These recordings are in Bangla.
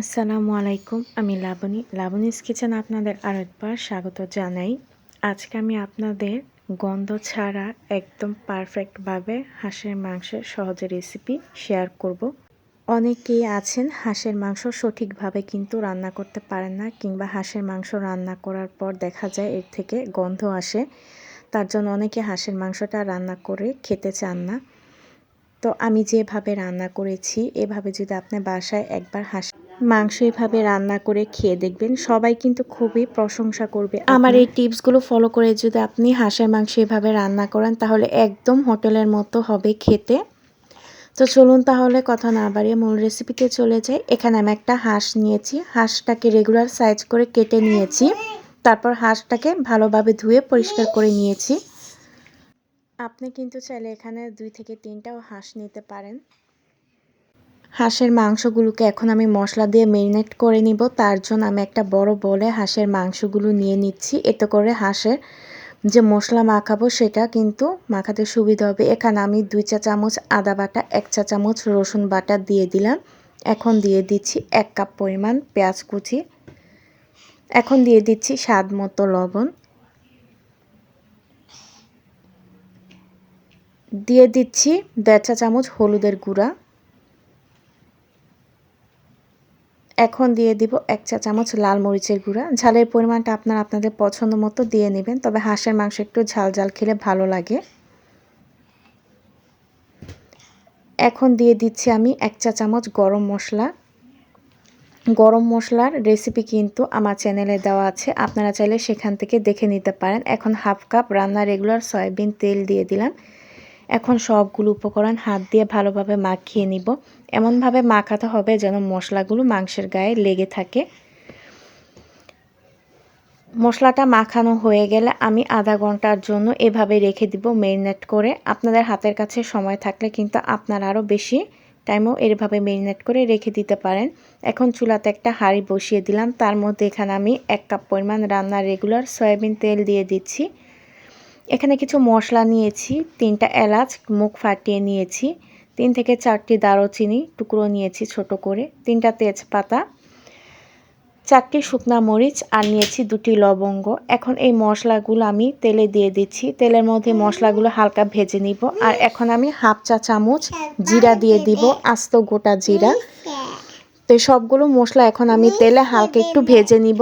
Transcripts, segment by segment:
আসসালামু আলাইকুম, আমি লাবণী। লাবণীস কিচেন আপনাদের আরেকবার স্বাগত জানাই। আজকে আমি আপনাদের গন্ধ ছাড়া একদম পারফেক্টভাবে হাঁসের মাংসের সহজে রেসিপি শেয়ার করব। অনেকেই আছেন হাঁসের মাংস সঠিকভাবে কিন্তু রান্না করতে পারেন না, কিংবা হাঁসের মাংস রান্না করার পর দেখা যায় এর থেকে গন্ধ আসে। তার জন্য অনেকে হাঁসের মাংসটা রান্না করে খেতে চান না। তো আমি যেভাবে রান্না করেছি, এভাবে যদি আপনি বাসায় একবার হাঁস মাংস এভাবে রান্না করে খেয়ে দেখবেন। সবাই কিন্তু খুবই প্রশংসা করবে। আমার এই টিপসগুলো ফলো করে যদি আপনি হাঁসের মাংস এভাবে রান্না করেন তাহলে একদম হোটেলের মতো হবে খেতে। তো চলুন তাহলে কথা না বাড়িয়ে মূল রেসিপিতে চলে যাই। এখানে আমি একটা হাঁস নিয়েছি। হাঁসটাকে রেগুলার সাইজ করে কেটে নিয়েছি। তারপর হাঁসটাকে ভালোভাবে ধুয়ে পরিষ্কার করে নিয়েছি। আপনি কিন্তু চাইলে এখানে দুই থেকে তিনটাও হাঁস নিতে পারেন। হাঁসের মাংসগুলোকে এখন আমি মশলা দিয়ে মেরিনেট করে নিব। তার জন্য আমি একটা বড় বলে হাঁসের মাংসগুলো নিয়ে নিচ্ছি। এতে করে হাঁসের যে মশলা মাখাবো সেটা কিন্তু মাখাতে সুবিধা হবে। এখানে আমি দুই চা চামচ আদা বাটা, এক চা চামচ রসুন বাটা দিয়ে দিলাম। এখন দিয়ে দিচ্ছি এক কাপ পরিমাণ পেঁয়াজ কুচি। এখন দিয়ে দিচ্ছি স্বাদ মতো লবণ। দিয়ে দিচ্ছি দেড় চা চামচ হলুদের গুঁড়া। এখন দিয়ে দিব এক চা চামচ লাল মরিচের গুঁড়া। ঝালের পরিমাণটা আপনারা আপনাদের পছন্দ মতো দিয়ে নেবেন, তবে হাঁসের মাংস একটু ঝাল ঝাল খেলে ভালো লাগে। এখন দিয়ে দিচ্ছি আমি এক চা চামচ গরম মশলা। গরম মশলার রেসিপি কিন্তু আমার চ্যানেলে দেওয়া আছে, আপনারা চাইলে সেখান থেকে দেখে নিতে পারেন। এখন হাফ কাপ রান্না রেগুলার সয়াবিন তেল দিয়ে দিলাম। এখন সবগুলো উপকরণ হাত দিয়ে ভালোভাবে মাখিয়ে নিব। এমনভাবে মাখাতে হবে যেন মশলাগুলো মাংসের গায়ে লেগে থাকে। মশলাটা মাখানো হয়ে গেলে আমি আধা ঘণ্টার জন্য এভাবে রেখে দিব মেরিনেট করে। আপনাদের হাতের কাছে সময় থাকলে কিন্তু আপনারা আরও বেশি টাইমও এভাবে মেরিনেট করে রেখে দিতে পারেন। এখন চুলাতে একটা হাঁড়ি বসিয়ে দিলাম। তার মধ্যে এখানে আমি এক কাপ পরিমাণ রান্নার রেগুলার সয়াবিন তেল দিয়ে দিচ্ছি। এখানে কিছু মশলা নিয়েছি, তিনটা এলাচ, মুখ ফাটিয়ে নিয়েছি, তিন থেকে চারটি দারুচিনি টুকরো নিয়েছি ছোট করে, তিনটা তেজপাতা, চারটি শুকনা মরিচ, আর নিয়েছি দুটি লবঙ্গ। এখন এই মশলাগুলো আমি তেলে দিয়ে দিচ্ছি। তেলের মধ্যে মশলাগুলো হালকা ভেজে নিব, আর এখন আমি হাফ চা চামচ জিরা দিয়ে দিব, আস্ত গোটা জিরা। তো সবগুলো মশলা এখন আমি তেলে হালকা একটু ভেজে নিব।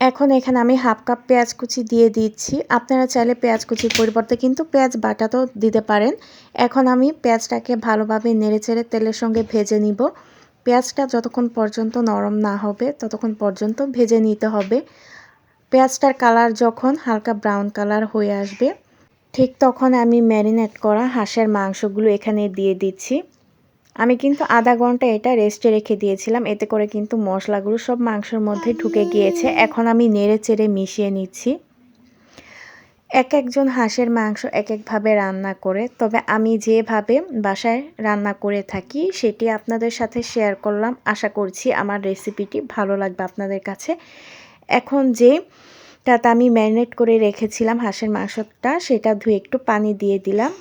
এখন এখানে আমি হাফ কাপ পেঁয়াজ কুচি দিয়ে দিচ্ছি। আপনারা চাইলে পেঁয়াজ কুচির পরিবর্তে কিন্তু পেঁয়াজ বাটাতেও দিতে পারেন। এখন আমি পেঁয়াজটাকে ভালোভাবে নেড়েচেড়ে তেলের সঙ্গে ভেজে নিব। পেঁয়াজটা যতক্ষণ পর্যন্ত নরম না হবে, ততক্ষণ পর্যন্ত ভেজে নিতে হবে। পেঁয়াজটার কালার যখন হালকা ব্রাউন কালার হয়ে আসবে, ঠিক তখন আমি ম্যারিনেট করা হাঁসের মাংসগুলো এখানে দিয়ে দিচ্ছি। আমি কিন্তু আধা ঘণ্টা এটা রেস্টে রেখে দিয়েছিলাম, এতে করে কিন্তু মশলাগুলো সব মাংসের মধ্যে ঢুকে গিয়েছে। এখন আমি নেড়ে চেড়ে মিশিয়ে নিচ্ছি। এক একজন হাঁসের মাংস এক একভাবে রান্না করে, তবে আমি যেভাবে বাসায় রান্না করে থাকি সেটি আপনাদের সাথে শেয়ার করলাম। আশা করছি আমার রেসিপিটি ভালো লাগবে আপনাদের কাছে। এখন যে তাতে আমি ম্যারিনেট করে রেখেছিলাম হাঁসের মাংসটা, সেটা ধুয়ে একটু পানি দিয়ে দিলাম।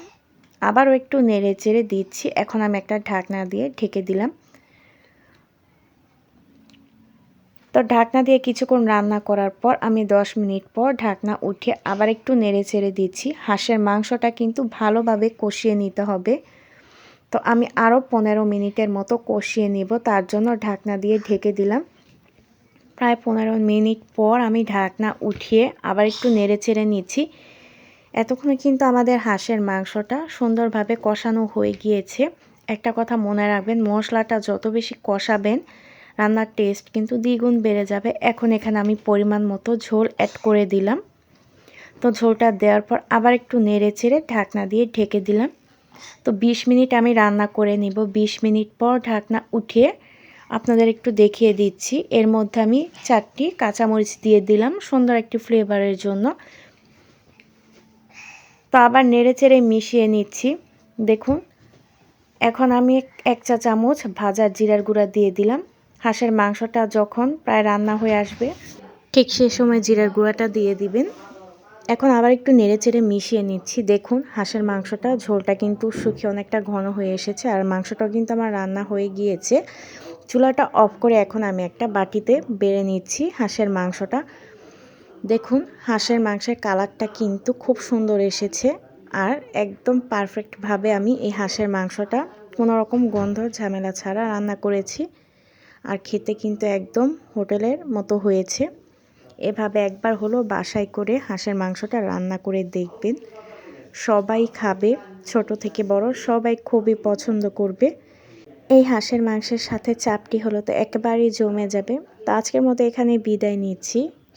আবারও একটু নেড়ে চেড়ে দিচ্ছি। এখন আমি একটা ঢাকনা দিয়ে ঢেকে দিলাম। তো ঢাকনা দিয়ে কিছুক্ষণ রান্না করার পর আমি 10 মিনিট পর ঢাকনা উঠে আবার একটু নেড়ে চেড়ে দিচ্ছি। হাঁসের মাংসটা কিন্তু ভালোভাবে কষিয়ে নিতে হবে। তো আমি আরও পনেরো মিনিটের মতো কষিয়ে নিব, তার জন্য ঢাকনা দিয়ে ঢেকে দিলাম। প্রায় পনেরো মিনিট পর আমি ঢাকনা উঠিয়ে আবার একটু নেড়ে চেড়ে নিচ্ছি। এতক্ষণে কিন্তু আমাদের হাঁসের মাংসটা সুন্দরভাবে কষানো হয়ে গিয়েছে। একটা কথা মনে রাখবেন, মশলাটা যত বেশি কষাবেন, রান্নার টেস্ট কিন্তু দ্বিগুণ বেড়ে যাবে। এখন এখানে আমি পরিমাণ মতো ঝোল অ্যাড করে দিলাম। তো ঝোলটা দেওয়ার পর আবার একটু নেড়ে চেড়ে ঢাকনা দিয়ে ঢেকে দিলাম। তো ২০ মিনিট আমি রান্না করে নিব। ২০ মিনিট পর ঢাকনা উঠিয়ে আপনাদের একটু দেখিয়ে দিচ্ছি। এর মধ্যে আমি চারটি কাঁচামরিচ দিয়ে দিলাম সুন্দর একটি ফ্লেভারের জন্য। তো আবার নেড়ে চেড়ে মিশিয়ে নিচ্ছি। দেখুন, এখন আমি এক চা চামচ ভাজা জিরার গুঁড়া দিয়ে দিলাম। হাঁসের মাংসটা যখন প্রায় রান্না হয়ে আসবে, ঠিক সে সময় জিরার গুঁড়াটা দিয়ে দিবেন। এখন আবার একটু নেড়ে চেড়ে মিশিয়ে নিচ্ছি। দেখুন, হাঁসের মাংসটা ঝোলটা কিন্তু শুকিয়ে অনেকটা ঘন হয়ে এসেছে আর মাংসটাও কিন্তু আমার রান্না হয়ে গিয়েছে। চুলাটা অফ করে এখন আমি একটা বাটিতে বেড়ে নিচ্ছি হাঁসের মাংসটা। দেখুন, হাঁসের মাংসের কালারটা কিন্তু খুব সুন্দর এসেছে। আর একদম পারফেক্টভাবে আমি এই হাঁসের মাংসটা কোনো রকম গন্ধ ঝামেলা ছাড়া রান্না করেছি। আর খেতে কিন্তু একদম হোটেলের মতো হয়েছে। এভাবে একবার হলো বাসায় করে হাঁসের মাংসটা রান্না করে দেখবেন। সবাই খাবে, ছোট থেকে বড় সবাই খুবই পছন্দ করবে। এই হাঁসের মাংসের সাথে চাপটি হলো তো একেবারেই জমে যাবে। তো আজকের মতো এখানে বিদায় নিচ্ছি।